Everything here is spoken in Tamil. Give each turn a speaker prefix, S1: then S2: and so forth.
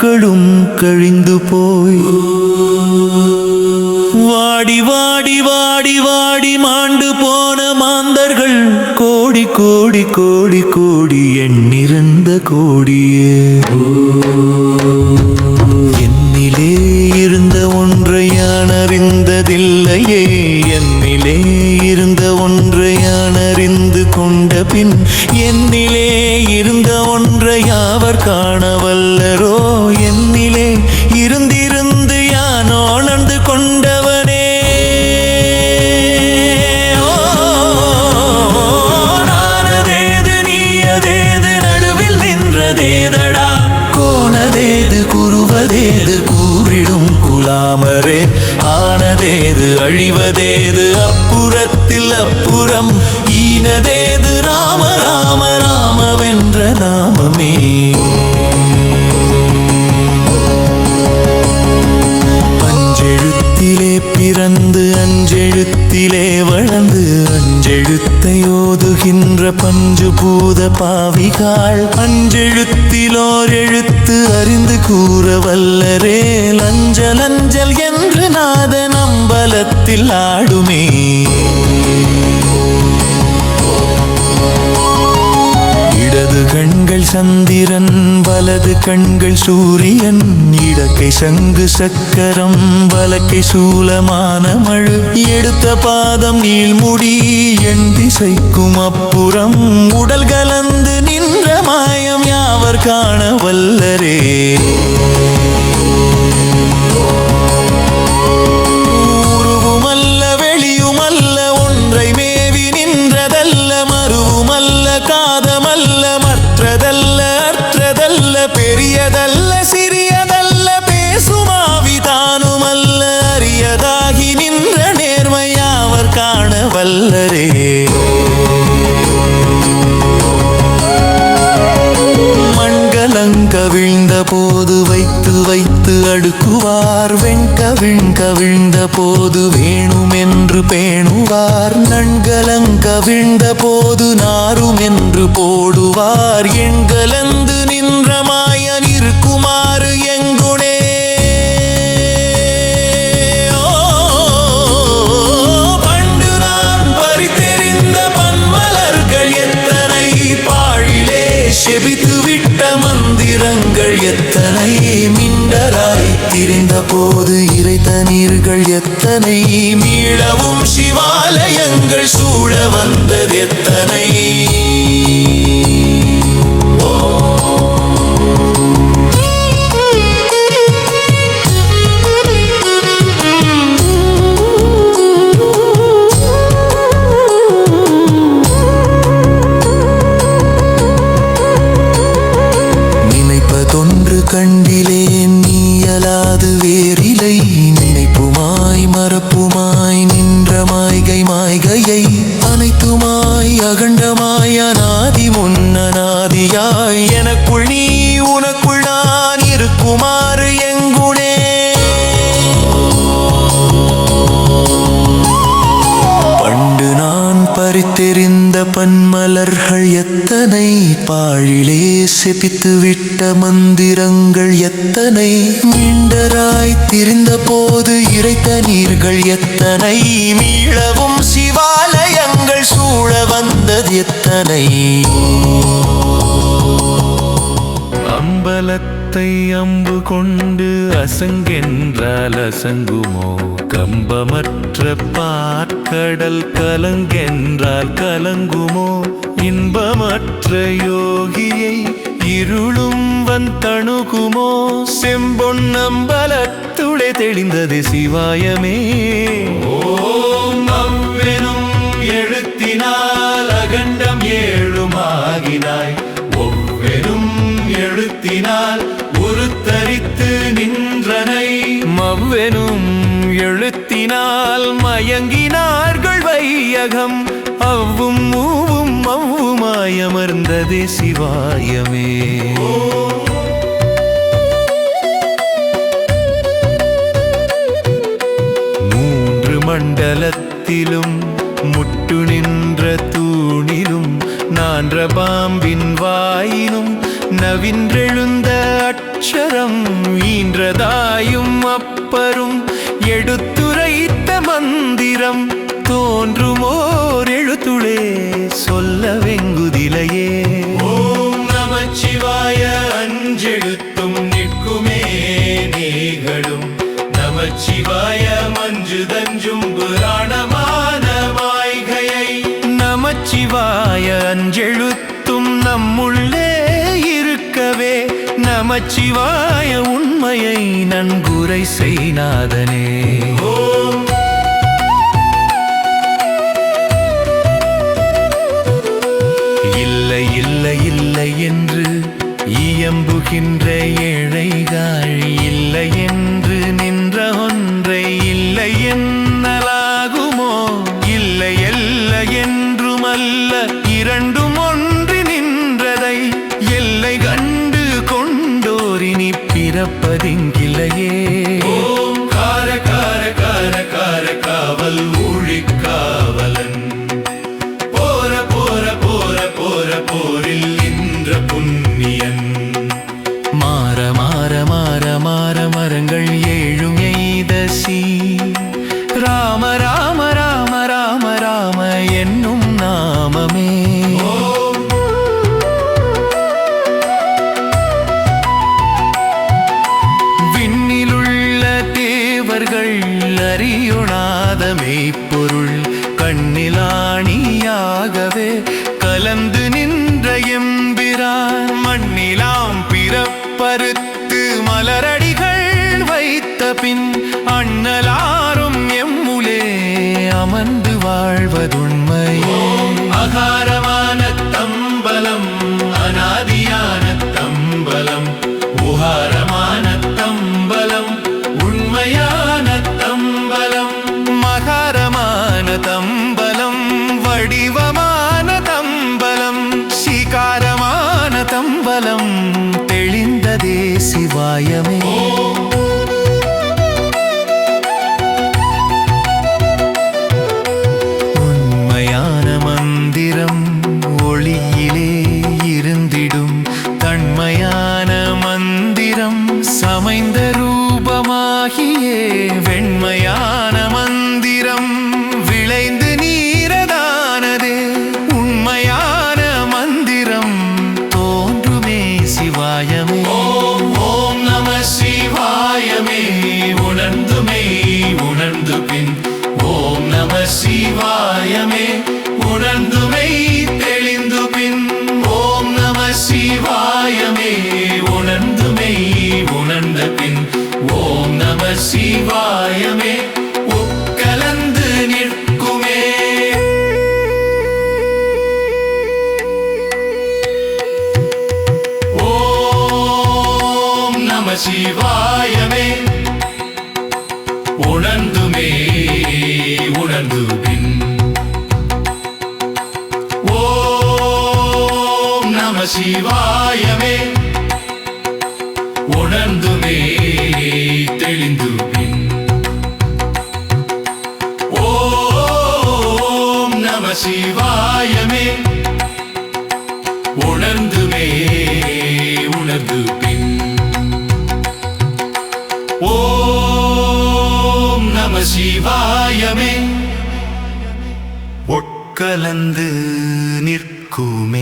S1: நாட்களும் கழிந்து போய். வாடி வாடி வாடி வாடி மாண்டு போன மாந்தர்கள் கோடி கோடி கோடி கோடி எண்ணிருந்த கோடியே. என்னிலே இருந்த ஒன்றை அறிந்து கொண்ட பின் என்னிலே இருந்த ஒன்றை யாவர் காணவல்லரோ? என்னிலே இருந்திருந்து யானோ நடந்து கொண்ட ஓதுகின்ற பஞ்சு பூத பாவிகாள் அஞ்செழுத்திலோர் எழுத்து அறிந்து கூற வல்லரே. லஞ்சல் அஞ்சல் என்று நாத நம்பலத்தில் ஆடுமே. இடது கண்கள் சந்திரன் வலது கண்கள் சூரியன் இடக்கை சங்கு சக்கரம் வலக்கை சூலமான மழு. எடுத்த பாதம் நீள்முடி என் திசைக்கும் அப்புறம் உடல் கலந்து நின்ற மாயம் யாவர் காண வல்லரே? காண வல்லரே. மண்கலங்க போது வைத்து வைத்து அடுக்குவார். வெண்கவிழ்க விழுந்த போது வேணும் என்று பேணுவார். நண்கலங்க விழுந்த போது நாரும் என்று போடுவார். எண்கலந்து நின்ற மாயன் இருக்குமாறு செபித்து விட்ட மந்திரங்கள் எத்தனை? மிண்டராய் திரிந்த போது இறைத்த நீர்கள் எத்தனை? மீளவும் சிவாலயங்கள் சூழ வந்தது எத்தனை? கண்டிலே நீயலாது வேறிலை. நினைப்புமாய் மறப்புமாய் நின்ற மாய்கை மாய்கையை அனைத்துமாய் அகண்டமாய் அநாதி முன்னநாதியாய் எனக்குள் நீ உனக்குள் நான் இருக்குமாறு எங்குனே. பண்டு நான் பறித்தெறிந்த பன்மலர்கள் எத்தனை பாழிலே செபித்து விட்ட மந்திரங்கள் எத்தனை? மீண்டராய் திரிந்த போது இறைத்த நீர்கள் எத்தனை? மீளவும் சிவாலயங்கள் சூழ வந்தது எத்தனை? அம்பலத்தை அம்பு கொண்டு அசங்கென்றால் அசங்குமோ? கம்பமற்ற பாற்கடல் கலங்கென்றால் கலங்குமோ? இன்பமற்ற யோகியை இருளும் வந்தணுகுமோ? செம்பொன்னம்பலத்துளே தெளிந்தது சிவாயமே. ஓம் அவ்வெனும் எழுத்தினால் அகண்டம் ஏழுமாகினாய். ஒவ்வெரும் எழுத்தினால் உருத்தரித்து நின்றனை. மவ்வெனும் எழுத்தினால் மயங்கினார்கள் வையகம். மவ்வுமாயமர்ந்ததே சிவாயமே. மூன்று மண்டலத்திலும் முட்டு நின்ற தூணிலும் நான்ற பாம்பின் வாயிலும் நவின்றெழுந்த அச்ச அக்ஷரம் ஈன்றதாயும் அப்பரும் எடுத்துரைத்த மந்திரம் தோன்றுமோர் எழுத்துளே சொல்ல வெங்குதிலையே ஓம் நமச்சிவாய அஞ்செழுத்தும் நிற்குமே நீகளும். நமச்சிவாய மஞ்சு தஞ்சும் புராணமான மாய்கையை நமச்சிவாய அஞ்செழுத்தும் நம்முள்ளே இருக்கவே. நமச்சிவாய உண்மையை நன்குரை செய்நாதனே. ஓம் இல்லை என்று இயம்புகின்ற ஏழைகள் இல்லை என்று நின்ற ஒன்றை இல்லை என்று நாமமே வெண்மையான மந்திரம் விளைந்து நீரதானது. உண்மையான மந்திரம் தோன்றுமே சிவாயமே. ஓம் ஓம் நம சிவாயமே. உணர்ந்துமே உணர்ந்து பின். ஓம் நம சிவாயமே. சிவாயமே. உணர்ந்துமே உணர்ந்து பின் ஓம் நம சிவாயமே. உணர்ந்துமே தெளிந்து பின் ஓம் நம சிவாயமே. உணர்ந்துமே உணர்ந்து பின் ஒட்கலந்து நிற்குமே.